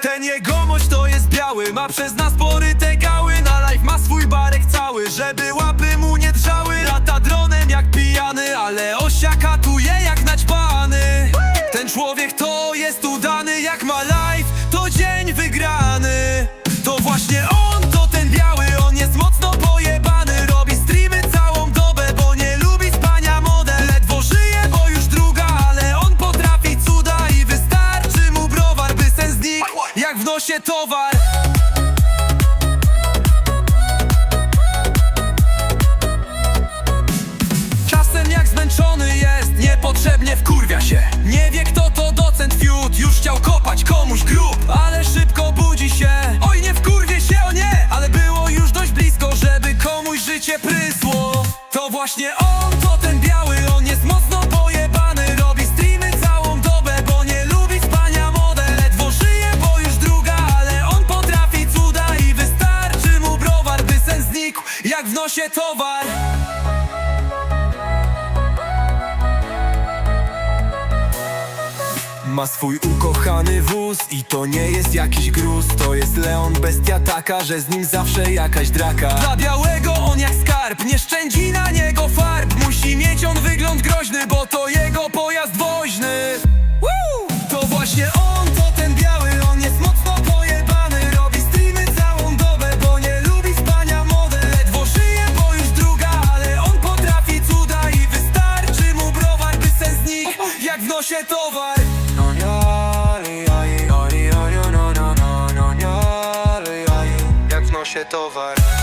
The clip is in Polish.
Ten jegomość to jest biały Ma przez nas pory te gały. Na live ma swój barek cały Żeby łapy mu nie drżały. Lata dronem jak pijany Ale osia katuje jak naćpany. Ten człowiek to jest udany jak w nosie towar. Czasem jak zmęczony jest, niepotrzebnie wkurwia się. Nie wie kto to docent fiut, już chciał kopać komuś grób. Ale szybko budzi się, oj nie wkurwie się, o nie! Ale było już dość blisko, żeby komuś życie prysło. To właśnie on, to ten biały, jak w nosie towar. Ma swój ukochany wóz i to nie jest jakiś gruz. To jest Leon bestia taka, że z nim zawsze jakaś draka. Dla białego on jak skarb, nie szczędzi na niego farb. Musi mieć on wygląd groźny, bo to jego pojazd woźny! To właśnie on, jak w nosie towar Jak w nosie towar